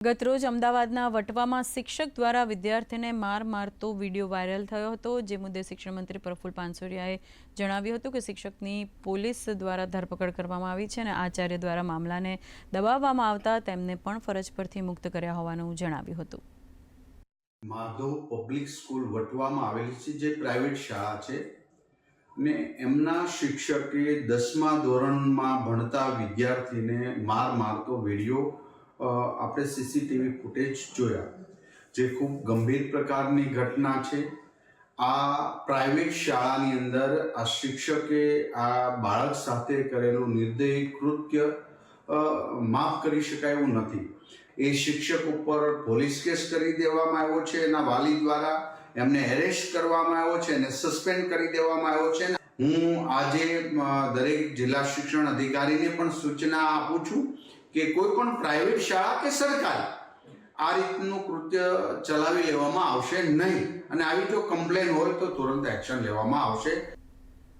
ગતરોજ અમદાવાદના વટવામાં શિક્ષક દ્વારા વિદ્યાર્થીને માર મારતો વીડિયો વાયરલ થયો હતો. જે મુદ્દે શિક્ષણ મંત્રી પ્રફુલ પાનસુરિયાએ જણાવ્યું હતું કે શિક્ષકની પોલીસ દ્વારા ધરપકડ કરવામાં આવી છે અને આચાર્ય દ્વારા મામલાને દબાવવામાં આવતા તેમને પણ ફરજ પરથી મુક્ત કર્યા હોવાનું જણાવ્યું હતું. માધવ પબ્લિક સ્કૂલ વટવામાં આવેલી છે, જે પ્રાઇવેટ શાળા છે ને એમના શિક્ષકે દસમા ધોરણમાં ભણતા વિદ્યાર્થીને માર મારતો વીડિયો આપણે સીસીટીવી ફૂટેજ જોયા, જે ખૂબ ગંભીર પ્રકારની ઘટના છે. આ પ્રાઇવેટ શાળાની અંદર આ શિક્ષકે આ બાળક સાથે કરેલું નિર્દય કૃત્ય માફ કરી શકાય એવું નથી. એ શિક્ષક ઉપર પોલીસ કેસ કરી દેવામાં આવ્યો છે, એના વાલી દ્વારા એમને એરેસ્ટ કરવામાં આવ્યો છે અને સસ્પેન્ડ કરી દેવામાં આવ્યો છે. હું આજે દરેક જિલ્લા શિક્ષણ અધિકારીને પણ સૂચના આપું છું કે કોઈ પણ પ્રાઇવેટ શાળા કે સરકારી, આ રીતનું કૃત્ય ચલાવી લેવામાં આવશે નહીં. અને આવી જો કમ્પ્લેન હોય તો તુરંત એક્શન લેવામાં આવશે.